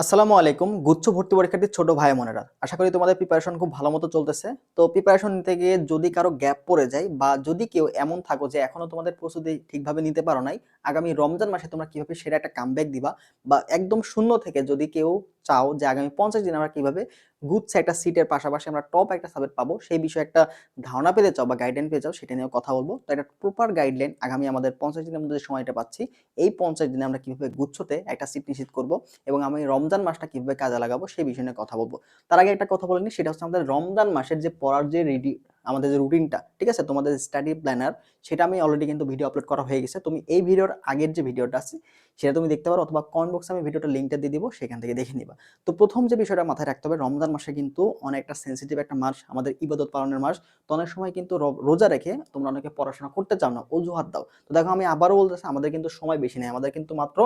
আসসালামু আলাইকুম, গুচ্ছ ভর্তি পরীক্ষার্থীর ছোট ভাই মনেরা আশা করি তোমাদের প্রিপারেশন খুব ভালো মতো চলতেছে। তো প্রিপারেশন নিতে গিয়ে যদি কারও গ্যাপ পড়ে যায় বা যদি কেউ এমন থাকো যে এখনও তোমাদের প্রস্তুতি ঠিকভাবে নিতে পারো নাই, আগামী রমজান মাসে তোমরা কীভাবে সেরা একটা কামব্যাক দিবা বা একদম শূন্য থেকে যদি কেউ চাও যে আগামী পঞ্চাশ দিন আমরা কীভাবে গুচ্ছে একটা সিটের পাশাপাশি আমরা টপ একটা সাবজেক্ট পাবো, সেই বিষয়ে একটা ধারণা পেতে চাও বা গাইডলাইন পেতে চাও, সেটা নিয়ে কথা বলব। তো একটা প্রপার গাইডলাইন আগামী আমাদের পঞ্চাশ দিনের মধ্যে সময়টা পাচ্ছি, এই পঞ্চাশ দিনে আমরা কীভাবে গুচ্ছতে একটা সিট নিশ্চিত করব এবং আমি রমজান মাসটা কীভাবে কাজে লাগাবো, সেই বিষয় নিয়ে কথা বলব। তার আগে একটা কথা বলিনি সেটা হচ্ছে আমাদের রমজান মাসের যে পড়ার যে রেডি আমাদের যে রুটিনটা ঠিক আছে? তোমাদের স্টাডি প্ল্যানার সেটা আমি অলরেডি কিন্তু ভিডিও আপলোড করা হয়ে গেছে। তুমি এই ভিডিওর আগের যে ভিডিওটা আছে, সেটা তুমি দেখতে পারো অথবা কমেন্ট বক্সে আমি ভিডিওটা লিঙ্কটা দিয়ে দিব, সেখান থেকে দেখে নিবা। তো প্রথম যে বিষয়টা মাথায় রাখতে হবে, রমজান মাসে কিন্তু অনেকটা সেন্সিটিভ একটা মাস, আমাদের ইবাদত পালনের মাস। তো অনেক সময় কিন্তু রোজা রেখে তোমরা অনেকে পড়াশোনা করতে চাও না, অজুহাত দাও। তো দেখো আমি আবারও বলতেছি, আমাদের কিন্তু সময় বেশি নেই, আমাদের কিন্তু মাত্র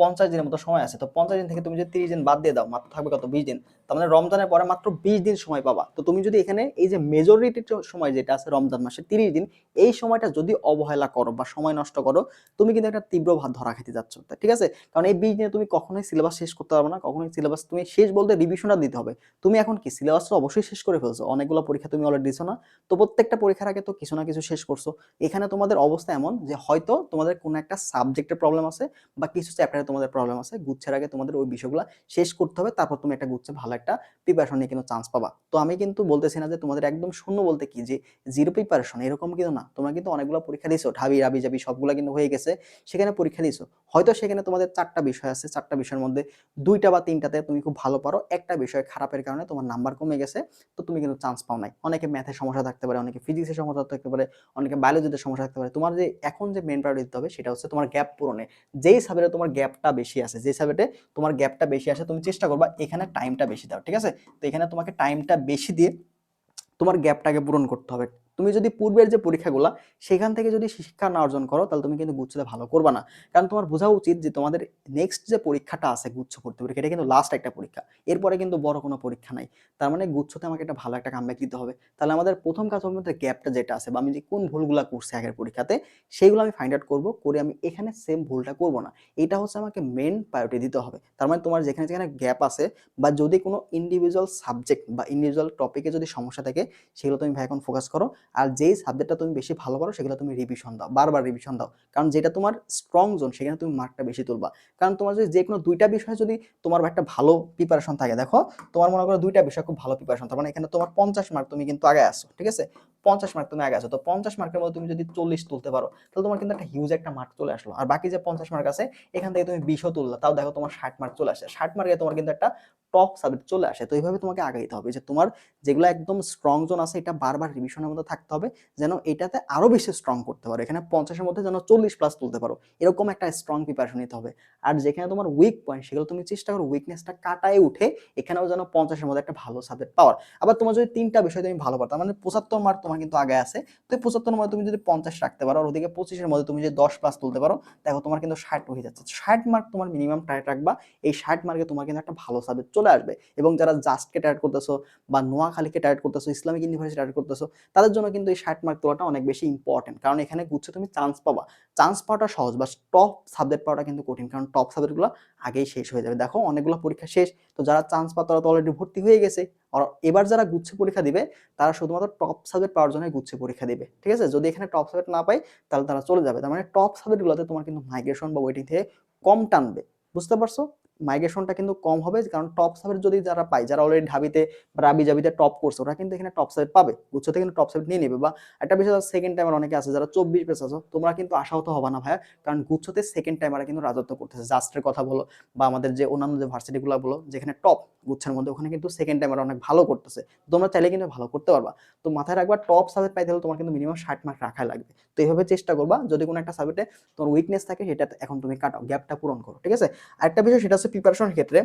পঞ্চাশ দিনের মতো সময় আছে। তো পঞ্চাশ দিন থেকে তুমি যদি তিরিশ দিন বাদ দিয়ে দাও, মাত্র থাকবে কত? বিশ দিন। তার মানে রমজানের পরে মাত্র বিশ দিন সময় পাবা। তো তুমি যদি এখানে এই যে মেজরিটি সময় যেটা আছে রমজান মাসে তিরিশ দিন, এই সময়টা যদি অবহেলা করো বা সময় নষ্ট করো, তুমি কিন্তু একটা তীব্র ভাত ধরা খেতে যাচ্ছ। ঠিক আছে? কারণ এই বিশ দিনে তুমি কখনোই সিলেবাস শেষ করতে পারবে না, কখনোই সিলেবাস তুমি শেষ বলতে রিভিশনটা দিতে হবে। তুমি এখন কি? সিলেবাস তো অবশ্যই শেষ করে ফেলছো। অনেকগুলো পরীক্ষা তুমি অলরেডি দিছো না। তো প্রত্যেকটা পরীক্ষার আগে তো কিছু না কিছু শেষ করছ। এখানে তোমাদের অবস্থা এমন যে হয়তো তোমাদের কোনো একটা সাবজেক্টের প্রবলেম আছে বা কিছু চ্যাপ্টারে তোমাদের প্রবলেম আছে, গুচ্ছের আগে তোমাদের ওই বিষয়গুলো শেষ করতে হবে, তারপর তুমি একটা গুচ্ছে ভালো একটা প্রিপারেশন নিয়ে কিন্তু চান্স পাবা। তো আমি কিন্তু বলতেছি না যে তোমাদের একদম শূন্য বলতে কি, যে জিরো প্রিপারেশন এরকম কিন্তু না। তোমরা কিন্তু অনেকগুলো পরীক্ষা দিছো ঢাবি রাবি জাবি সবগুলো কিন্তু হয়ে গেছে, সেখানে পরীক্ষা দিয়েছ। হয়তো সেখানে তোমাদের চারটা বিষয় আছে, চারটা বিষয়ের মধ্যে দুইটা বা তিনটাতে তুমি খুব ভালো পারো, একটা বিষয় খারাপের কারণে তোমার নাম্বার কমে গেছে, তো তুমি কিন্তু চান্স পাও নাই। অনেকে ম্যাথের সমস্যা থাকতে পারে, অনেকে ফিজিক্সের সমস্যা থাকতে পারে, অনেকে বায়োলজিতে সমস্যা থাকতে পারে। তোমার যে এখন যে মেন প্রায়োরিটি দিতে হবে, সেটা হচ্ছে তোমার গ্যাপ পূরণে। যেই সাবজেক্টে তোমার গ্যাপটা বেশি আছে। যে সাবজেক্টে তোমার গ্যাপটা বেশি আসে, তুমি চেষ্টা করবা এখানে টাইমটা বেশি দাও, ঠিক আছে? তো এখানে তোমাকে টাইমটা বেশি দিয়ে তোমার গ্যাপটাকে পূরণ করতে হবে। তুমি যদি পূর্বের যে পরীক্ষাগুলো, সেখান থেকে যদি শিক্ষা না অর্জন করো, তাহলে তুমি কিন্তু গুচ্ছতে ভালো করবা না। কারণ তোমার বোঝা উচিত যে তোমাদের নেক্সট যে পরীক্ষাটা আছে গুচ্ছ ভর্তি পরীক্ষা, এটা কিন্তু লাস্ট একটা পরীক্ষা। এরপরে কিন্তু বড় কোনো পরীক্ষা নাই। তার মানে গুচ্ছতে আমাকে একটা ভালো একটা কামব্যাক দিতে হবে। তাহলে আমাদের প্রথম কাজ হবে আমাদের গ্যাপটা যেটা আছে, বা আমি যে কোন ভুলগুলো করছি আগের পরীক্ষাতে সেইগুলো আমি ফাইন্ড আউট করব, করে আমি এখানে সেম ভুলটা করব না। এটা হচ্ছে আমাকে মেন প্রায়োরিটি দিতে হবে। তার মানে তোমার যেখানে যেখানে গ্যাপ আছে, বা যদি কোনো ইন্ডিভিজুয়াল সাবজেক্ট বা ইন্ডিভিজুয়াল টপিকে যদি সমস্যা থাকে, সেগুলো তুমি ভাই এখন ফোকাস করো। আর যেই সাবজেক্টটা তুমি বেশি ভালো পারো, সেগুলো তুমি রিভিশন দাও, বারবার রিভিশন দাও। কারণ যেটা তোমার স্ট্রং জোন সেখানে তুমি মার্কটা বেশি তুলবা। কারণ তোমার যদি যে কোনো দুইটা বিষয়ে যদি তোমার একটা ভালো প্রিপারেশন থাকে, দেখো তোমার মনে করো দুইটা বিষয় খুব ভালো প্রিপারেশন তার মানে এখানে তোমার পঞ্চাশ মার্ক তুমি কিন্তু আগে আসো ঠিক আছে? পঞ্চাশ মার্ক তুমি আগে আসো তো পঞ্চাশ মার্কের মধ্যে তুমি যদি চল্লিশ তুলতে পারো, তাহলে তোমার কিন্তু একটা হিউজ একটা মার্ক চলে আসলো। আর বাকি যে পঞ্চাশ মার্ক আছে, এখান থেকে তুমি বিশও তুললা, তাও দেখো তোমার ষাট মার্ক চলে আসে। ষাট মার্কে তোমার কিন্তু একটা টপ সাবজেক্ট চলে আসে, তো এইভাবে তোমাকে আগাইতে হবে যে তোমার যেগুলো একদম স্ট্রং জোন আছে, এটা বারবার রিভিশনের মধ্যে থাকতে হবে, যেন এটাতে আরও বেশি স্ট্রং করতে পারো। এখানে পঞ্চাশের মধ্যে যেন চল্লিশ প্লাস তুলতে পারো, এরকম একটা স্ট্রং প্রিপারেশন নিতে হবে। আর যেখানে তোমার উইক পয়েন্ট সেগুলো তুমি চেষ্টা করো উইকনেসটা কাটায় উঠে, এখানেও যেন পঞ্চাশের মধ্যে একটা ভালো সাবজেক্ট পাওয়ার। আবার তোমার যদি তিনটা বিষয় তুমি ভালো পারো মানে পঁচাত্তর মার্ক তোমার কিন্তু আগে আছে, তো এই পঁচাত্তর মধ্যে তুমি যদি পঞ্চাশ রাখতে পারো, আর ওদিকে পঁচিশের মধ্যে তুমি যদি দশ প্লাস তুলতে পারো, দেখো তোমার কিন্তু ষাট হয়ে যাচ্ছে। ষাট মার্ক তোমার মিনিমাম টার্গেট রাখবা, এই ষাট মার্কে তোমার কিন্তু একটা ভালো সাবজেক্ট চলে আসবে এবং যারা জাস্টকে টার্গেট করতেছো বা নোয়াখালীকে টার্গেট করতেছো, ইসলামিক ইউনিভার্সিটি টার্গেট করতেছো, তাদের জন্য কিন্তু এই ষাট মার্ক তোলাটা অনেক বেশি ইম্পর্টেন্ট কারণ এখানে গুচ্ছে তুমি চান্স পাবা। চান্স পাওয়াটা সহজ বা টপ সাবজেক্ট পাওয়াটা কিন্তু কঠিন কারণ টপ সাবজেক্টগুলো আগেই শেষ হয়ে যাবে। দেখো অনেকগুলো পরীক্ষা শেষ, তো যারা চান্স পাওয়া তারা তো অলরেডি ভর্তি হয়ে গেছে। আর এবার যারা গুচ্ছে পরীক্ষা দিবে, তারা শুধুমাত্র টপ সাবজেক্ট পাওয়ার জন্য গুচ্ছে পরীক্ষা দিবে, ঠিক আছে? যদি এখানে টপ সাবজেক্ট না পাই তাহলে তারা চলে যাবে। তার মানে টপ সাবজেক্টগুলোতে তোমার কিন্তু মাইগ্রেশন বা ওয়েটিং থেকে কম টানবে, বুঝতে পারছ? মাইগ্রেশনটা কিন্তু কম হবে, কারণ টপ সাবজেক্ট যদি যারা পায়, যারা অলরেডি ঢাবিতে রাবি জাবিতে টপ করছে, ওরা কিন্তু এখানে টপ সাবজেক্ট পাবে। গুচ্ছতে কিন্তু টপ সাবজেক্ট নিয়ে নেবে। বা একটা বিষয় সেকেন্ড টাইমার অনেকে আছে, যারা চব্বিশ পেস আছো, তোমরা কিন্তু আশাহত হবে না ভাইয়া, কারণ গুচ্ছতে সেকেন্ড টাইমারা কিন্তু রাজত্ব করতেছে। জাস্টের কথা বলো, বা আমাদের যে অন্যান্য যে ভার্সিটিগুলো বলো, যেখানে টপ গুচ্ছের মধ্যে, ওখানে কিন্তু সেকেন্ড টাইমার অনেক ভালো করতেছে। তোমরা চাইলে কিন্তু ভালো করতে পারবা। তো মাথায় রাখবা টপ সাবজেক্ট পাইতে হলে তোমার কিন্তু মিনিমাম ষাট মার্ক রাখা লাগবে। তো এইভাবে চেষ্টা করবা, যদি কোনো একটা সাবজেক্টে তোমার উইকনেস থাকে সেটা এখন তুমি কাটাও গ্যাপটা পূরণ করো, ঠিক আছে? আরেকটা বিষয় সেটা প্রিপারেশনের ক্ষেত্রে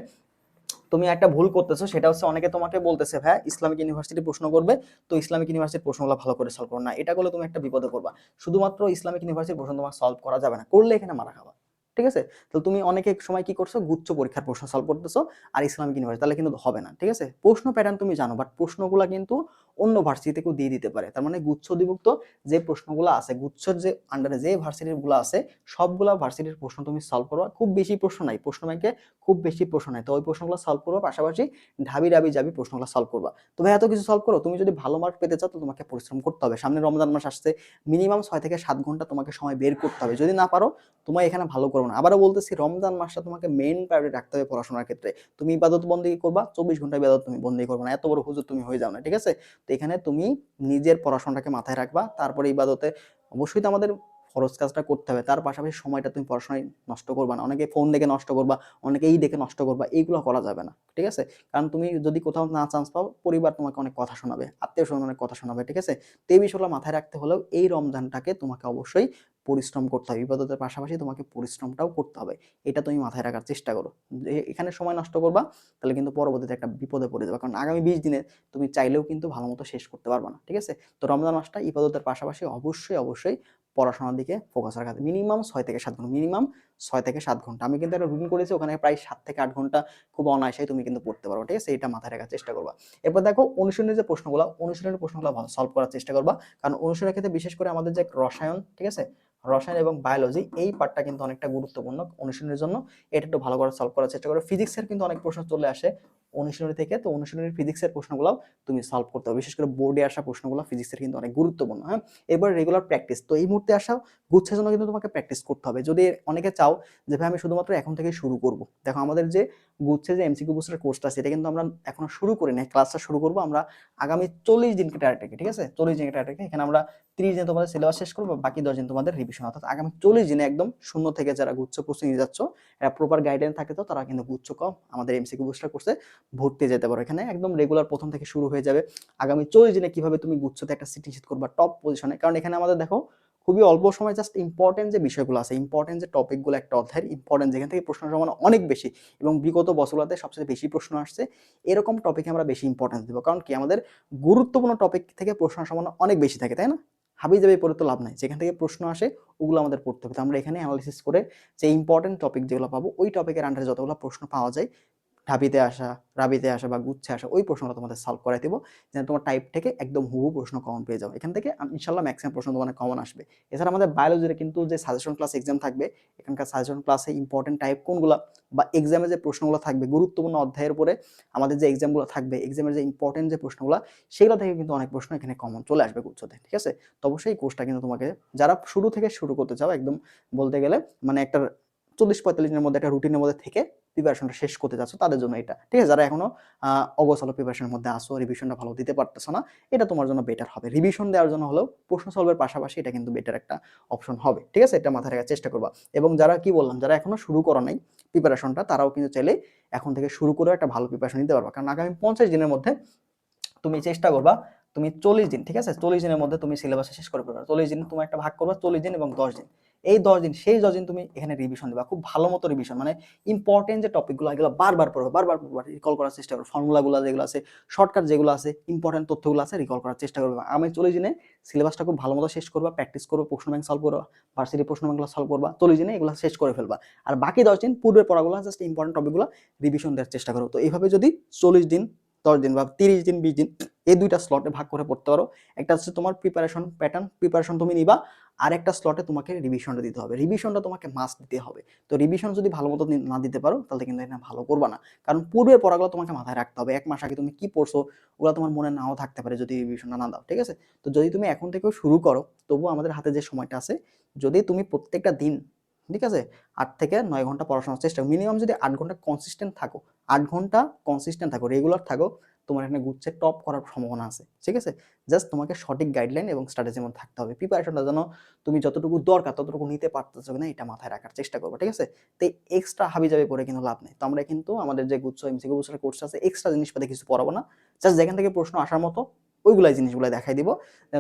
তুমি একটা ভুল করতেছো, সেটা হচ্ছে অনেকে তোমাকে বলতেছে, ভাই, ইসলামিক ইউনিভার্সিটি প্রশ্ন করবে, তো ইসলামিক ইউনিভার্সিটির প্রশ্নগুলো ভালো করে সলভ করো না। এটা করলে তুমি একটা বিপদে পড়বা। শুধুমাত্র ইসলামিক ইউনিভার্সিটির প্রশ্ন তোমার সলভ করা যাবে না, করলে এখানে মারা খাবা। ঠিক আছে? তো তুমি অনেকে সময় কি করছ? গুচ্ছ পরীক্ষার প্রশ্ন সলভ করতেছো, আর ইসলামিক ইউনিভার্সিটি তাহলে কিন্তু হবে না। ঠিক আছে? প্রশ্ন প্যাটার্ন তুমি জানো বাট প্রশ্নগুলো কিন্তু অন্য ভার্সিটি থেকেও দিয়ে দিতে পারে। তার মানে গুচ্ছ অধিভুক্ত যে প্রশ্নগুলো আছে, গুচ্ছর যে আন্ডারে যে ভার্সিটিগুলো আছে, সবগুলা ভার্সিটির প্রশ্ন তুমি সলভ করবা। খুব বেশি প্রশ্ন নাই, প্রশ্ন ব্যাংকে খুব বেশি প্রশ্ন নাই। তো ওই প্রশ্নগুলো সলভ করবা, পাশাপাশি ঢাবি ডাবি যাবি প্রশ্নগুলো সলভ করবা। তো ভাই এত কিছু সলভ করো, তুমি যদি ভালো মার্ক পেতে চাও তো তোমাকে পরিশ্রম করতে হবে। সামনে রমজান মাস আসছে মিনিমাম ছয় থেকে সাত ঘণ্টা তোমাকে সময় বের করতে হবে। যদি না পারো তোমার এখানে ভালো করো না। আবারও বলতেছি, রমজান মাসটা তোমাকে মেন প্রায়োরিটি রাখতে হবে পড়াশোনার ক্ষেত্রে। তুমি ইবাদত বন্দি করবা, চব্বিশ ঘণ্টা ইবাদত তুমি বন্দি করবে না। এত বড় হুজুর তুমি হয়ে যাও না, ঠিক আছে? তো এখানে তুমি নিজের পড়াশোনাটাকে মাথায় রাখবা, তারপরে ইবাদতে অবশ্যই তো আমাদের খরচ কাজটা করতে হবে, তার পাশাপাশি সময়টা তুমি পড়াশোনায় নষ্ট করবা না, অনেকে ফোন দেখে নষ্ট করবা অনেকে এই দেখে নষ্ট করবা, এইগুলো করা যাবে না, ঠিক আছে? কারণ তুমি যদি কোথাও না চান্স পাও, পরিবার তোমাকে অনেক কথা শোনাবে, আত্মীয় স্বজন অনেক কথা শোনাবে, ঠিক আছে? তো এই বিষয়গুলো মাথায় রাখতে হলেও এই রমজানটাকে তোমাকে অবশ্যই পরিশ্রম করতে হবে। ইবাদতের পাশাপাশি তোমাকে পরিশ্রমটাও করতে হবে। এটা তুমি মাথায় রাখার চেষ্টা করো। এখানে সময় নষ্ট করবা, তাহলে কিন্তু পরবর্তীতে একটা বিপদে পড়ে যাবে। কারণ আগামী বিশ দিনে তুমি চাইলেও কিন্তু ভালো মতো শেষ করতে পারবে না, ঠিক আছে? তো রমজান মাসটা ইবাদতের পাশাপাশি অবশ্যই অবশ্যই পড়াশোনার দিকে ফোকাস রাখা। মিনিমাম ছয় থেকে সাত ঘণ্টা মিনিমাম ছয় থেকে সাত ঘণ্টা। আমি কিন্তু একটা রুটিন করেছি, ওখানে প্রায় সাত থেকে আট ঘণ্টা খুব অনায়াসেই তুমি কিন্তু পড়তে পারো ঠিক আছে? এটা মাথায় রাখার চেষ্টা করবা। এরপর দেখো, অনুশীলনের যে প্রশ্নগুলো, অনুশীলনের প্রশ্নগুলো সলভ করার চেষ্টা করবা। কারণ অনুশীলনের ক্ষেত্রে বিশেষ করে আমাদের যে রসায়ন, ঠিক আছে? রসায়ন এবং বায়োলজি এই পার্টটা কিন্তু অনেকটা গুরুত্বপূর্ণ অনুশীলনের জন্য। এটা একটু ভালো করে সলভ করার চেষ্টা করো। ফিজিক্সের কিন্তু অনেক প্রশ্ন চলে আসে অনুশীলনী থেকে। তো অনুশীলনীর ফিজিক্সের প্রশ্নগুলো তুমি সলভ করতে হবে বিশেষ করে বোর্ডে আসা প্রশ্নগুলো ফিজিক্সের কিন্তু অনেক গুরুত্বপূর্ণ হ্যাঁ? এবার রেগুলার প্র্যাকটিস তো এই মুহূর্তে আসা গুচ্ছের জন্য কিন্তু তোমাকে প্র্যাকটিস করতে হবে। যদি অনেকে চাও যে, ভাই, আমি শুধুমাত্র এখন থেকে শুরু করব। দেখো, আমাদের যে গুচ্ছে যে এমসিকিউ বুস্টার কোর্সটা সেটা কিন্তু আমরা এখনও শুরু করি না ক্লাসটা শুরু করব আমরা আগামী চল্লিশ দিনকে টার্গেট ঠিক আছে? চল্লিশ দিনকে টার্গেট এখানে আমরা তিরিশ দিনে তোমাদের সিলেবাস শেষ করব, বাকি দশ দিন তোমাদের রিভিশন অর্থাৎ আগামী চল্লিশ দিনে একদম শূন্য থেকে যারা গুচ্ছ প্রস্তুতি নিয়ে যাচ্ছ, এরা প্রপার গাইডলাইন থাকে তো, তারা কিন্তু গুচ্ছ কম আমাদের এমসিকিউ বুস্টার কোর্সে ভর্তি যেতে পারো। এখানে একদম রেগুলার প্রথম থেকে শুরু হয়ে যাবে। আগামী চল্লিশ দিনে কীভাবে তুমি গুচ্ছতে একটা সিটি নিশ্চিত করবা টপ পজিশনে কারণ এখানে আমাদের দেখো খুবই অল্প সময় জাস্ট ইম্পর্টেন্ট যে বিষয়গুলো আছে ইম্পর্টেন্ট যে টপিকগুলো একটা অধ্যায়ের ইম্পর্টেন্ট যেখান থেকে প্রশ্ন সম্ভাবনা অনেক বেশি এবং বিগত বছরগুলোতে সবচেয়ে বেশি প্রশ্ন আসছে, এরকম টপিকে আমরা বেশি ইম্পর্টেন্স দেবো। কারণ কি? আমাদের গুরুত্বপূর্ণ টপিক থেকে প্রশ্ন সম্ভাবনা অনেক বেশি থাকে, তাই না? হাবি যাবে পড়ে তো লাভ নাই, যেখান থেকে প্রশ্ন আসে ওগুলো আমাদের পড়তে হবে। তো আমরা এখানে অ্যানালিসিস করে যে ইম্পর্টেন্ট টপিক যেগুলো পাবো, ওই টপিকের আন্ডারে যতগুলো প্রশ্ন পাওয়া যায় ঢাবিতে আসা, রাবিতে আসা বা গুচ্ছে আসা ওই প্রশ্নটা তোমাদের সলভ করাই দেবো। যেন তোমার টাইপ থেকে একদম হুবু প্রশ্ন কমন পেয়ে যাও। এখান থেকে ইনশাল্লাহ ম্যাক্সিমাম প্রশ্ন তোমার কমন আসবে। এছাড়া আমাদের বায়োলজির কিন্তু যে সাজেশন ক্লাস এক্সাম থাকবে, এখানকার সাজেশন ক্লাসে ইম্পর্টেন্ট টাইপ কোনগুলো বা এক্সামে যে প্রশ্নগুলো থাকবে, গুরুত্বপূর্ণ অধ্যায়ের উপরে আমাদের যে এক্সামগুলো থাকবে এক্সামের যে ইম্পর্টেন্ট যে প্রশ্নগুলো, সেগুলো থেকে কিন্তু অনেক প্রশ্ন এখানে কমন চলে আসবে গুচ্ছতে, ঠিক আছে? তো অবশ্যই কোর্সটা কিন্তু তোমাকে, যারা শুরু থেকে শুরু করতে চাও, একদম বলতে গেলে মানে একটা চল্লিশ পঁয়তাল্লিশ দিনের মধ্যে একটা রুটিনের মধ্যে থেকে প্রিপারেশনটা শেষ করতে চাচ্ছ, তাদের জন্য এটা। ঠিক আছে? যারা এখনও অগোছালো প্রিপারেশনের মধ্যে আসো রিভিশনটা ভালো দিতে পারতেছো না, এটা তোমার জন্য বেটার হবে। রিভিশন দেওয়ার জন্য হলেও প্রশ্ন সলভের পাশাপাশি এটা কিন্তু বেটার একটা অপশন হবে। ঠিক আছে? এটা মাথায় রাখার চেষ্টা করবা। এবং যারা কি বললাম, যারা এখনও শুরু করো নাই প্রিপারেশনটা তারাও কিন্তু চাইলে এখন থেকে শুরু করে একটা ভালো প্রিপারেশন নিতে পারবা। কারণ আগামী পঞ্চাশ দিনের মধ্যে তুমি চেষ্টা করবা তুমি চল্লিশ দিন, ঠিক আছে? চল্লিশ দিনের মধ্যে তুমি সিলেবাস শেষ করে ফেলবে। চল্লিশ দিন তুমি একটা ভাগ করবা, চল্লিশ দিন এবং দশ দিন। এই দশ দিন সেই দশ দিন তুমি এখানে রিভিশন দেবা। খুব ভালো মতো রিভিশন মানে ইম্পর্টেন্ট যে টপিকগুলো এগুলো বারবার পড়বে বারবার রিকল করার চেষ্টা করবে ফর্মুলাগুলো যেগুলো আছে শর্টকাট যেগুলো আছে ইম্পর্টেন্ট তথ্যগুলো আছে রিকল করার চেষ্টা করবে। আমি চল্লিশ দিনে সিলেবাসটা খুব ভালো মতো শেষ করবা প্র্যাকটিস করব, প্রশ্ন ব্যাংক সলভ করবা ভার্সিটি প্রশ্ন ব্যাংকগুলো সলভ করবা, চল্লিশ দিনে এগুলো শেষ করে ফেলবা। আর বাকি দশ দিন, পূর্বের পড়াগুলো জাস্ট ইম্পর্টেন্ট টপিকগুলো রিভিশন দেওয়ার চেষ্টা করো। তো এইভাবে যদি চল্লিশ দিন দশ দিন বা তিরিশ দিন, বিশ দিন, এই দুইটা স্লটে ভাগ করে পড়তে পারো। একটা হচ্ছে তোমার প্রিপারেশন প্যাটার্ন প্রিপারেশন তুমি নিবা। আর একটা স্লটে তোমাকে রিভিশনটা দিতে হবে। রিভিশনটা তোমাকে মাস্ট দিতে হবে। তো রিভিশন যদি ভালো মতো না দিতে পারো, তাহলে কিন্তু এটা ভালো করবা না। কারণ পূর্বের পড়াগুলো তোমাকে মাথায় রাখতে হবে। এক মাস আগে তুমি কি পড়ছো, ওগুলো তোমার মনে নাও থাকতে পারে যদি রিভিশনটা না দাও, ঠিক আছে? তো যদি তুমি এখন থেকেও শুরু করো, তবুও আমাদের হাতে যে সময়টা আছে, যদি তুমি প্রত্যেকটা দিন ঠিক আছে? আট থেকে নয় ঘণ্টা পড়াশোনার চেষ্টা। মিনিমাম যদি আট ঘণ্টা কনসিস্টেন্ট থাকো, আট ঘণ্টা কনসিস্টেন্ট থাকো রেগুলার থাকো, তোমার এখানে গুচ্ছে টপ করার সম্ভাবনা আছে, ঠিক আছে? জাস্ট তোমাকে সঠিক গাইডলাইন এবং স্ট্র্যাটেজি মধ্যে থাকতে হবে। প্রিপারেশনটা যেন তুমি যতটুকু দরকার, ততটুকু নিতে পারতেছো কিনা, এটা মাথায় রাখার চেষ্টা করব, ঠিক আছে? তো এক্সট্রা হাবি যাবে পরে কিন্তু লাভ নেই। তো আমরা কিন্তু আমাদের যে গুচ্ছ এমসিকিউ গুচ্ছের কোর্স আছে এক্সট্রা জিনিসপাতি কিছু পড়াবো না। জাস্ট যেখান থেকে প্রশ্ন আসার মতো, ওইগুলাই জিনিসগুলো দেখাই দিব।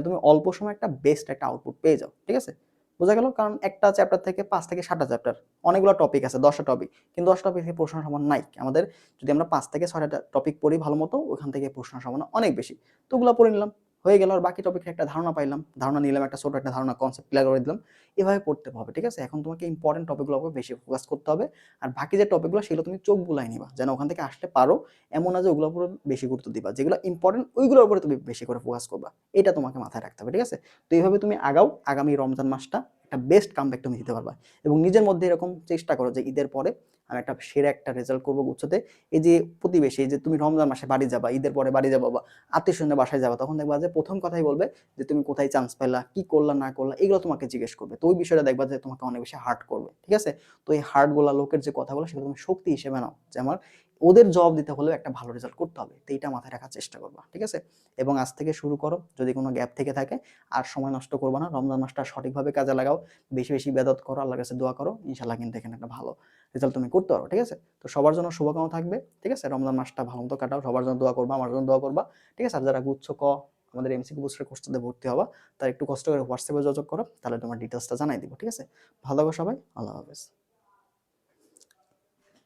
তুমি অল্প সময় একটা বেস্ট একটা আউটপুট পেয়ে যাও, ঠিক আছে? বোঝা গেল কারণ একটা চ্যাপ্টার থেকে পাঁচ থেকে সাতটা চ্যাপ্টার অনেকগুলো টপিক আছে, দশটা টপিক কিন্তু দশটা টপিক থেকে প্রশ্ন সমান নাই। আমাদের যদি আমরা পাঁচ থেকে ছয়টা টপিক পড়ি ভালো মতো, ওখান থেকে প্রশ্ন সমান অনেক বেশি। তো ওগুলো পড়ে নিলাম। হয়ে গেল আর বাকি টপিকের একটা ধারণা পাইলাম, ধারণা নিলাম, একটা ছোট একটা ধারণা কনসেপ্ট ক্লিয়ার করে দিলাম, এভাবে পড়তে হবে, ঠিক আছে? এখন তোমাকে ইম্পর্টেন্ট টপিকগুলো বেশি ফোকাস করতে হবে, আর বাকি যে টপিকগুলো সেগুলো তুমি চোখ বুলাই নিবা, যেন ওখান থেকে আসতে পারো, এমন না যে ওগুলোর উপর বেশি গুরুত্ব দিবা, যেগুলো ইম্পর্টেন্ট ওইগুলোর উপরে তুমি বেশি করে ফোকাস করবা, এটা তোমাকে মাথায় রাখতে হবে, ঠিক আছে? তো এইভাবে তুমি আগাও, আগামী রমজান মাসটা একটা বেস্ট কামব্যাক তুমি দিতে পারবা, এবং নিজের মধ্যে এরকম চেষ্টা করো যে ঈদের পরে আমি একটা সেরা একটা রেজাল্ট করব গুচ্ছতে এই যে প্রতিবেশী যে তুমি রমজান মাসে বাড়ি যাবা, ঈদের পরে বাড়ি যাবা বা আত্মীয় স্বজনের বাসায় যাবা, তখন দেখবা যে প্রথম কথাই বলবে যে তুমি কোথায় চান্স পেলা, কি করলা, না করলা, এগুলো তোমাকে জিজ্ঞেস করবে। তো ওই বিষয়টা দেখবা যে তোমাকে অনেক বেশি হার্ট করবে, ঠিক আছে? তো এই হার্টগুলা লোকের যে কথাগুলো সেগুলো তুমি শক্তি হিসেবে নাও যে আমার ওদের জবাব দিতে হলেও একটা ভালো রেজাল্ট করতে হবে। তো এইটা মাথায় রাখার চেষ্টা করবা, ঠিক আছে? এবং আজ থেকে শুরু করো, যদি কোনো গ্যাপ থেকে থাকে, আর সময় নষ্ট করব না, রমজান মাসটা সঠিকভাবে কাজে লাগাও, বেশি বেশি বেদত করো, আল্লাহর কাছে দোয়া করো ইনশাল্লাহ কিন্তু এখানে একটা ভালো রেজাল্ট তুমি করতে পারো ঠিক আছে? তো সবার জন্য শুভকামনা থাকবে, ঠিক আছে? রমজান মাসটা ভালো মতো কাটাও, সবার জন্য দোয়া করবা, আমার জন্য দোয়া করবা, ঠিক আছে? আর যারা গুচ্ছ ক, আমাদের এমসিকিউ বুস্টার কোর্সটাতে ভর্তি হবা, তার একটু কষ্ট করে হোয়াটসঅ্যাপে যোগাযোগ করো, তাহলে তোমার ডিটেলসটা জানাই দিব, ঠিক আছে? ভালো থাকো সবাই, আল্লাহ হাফেজ।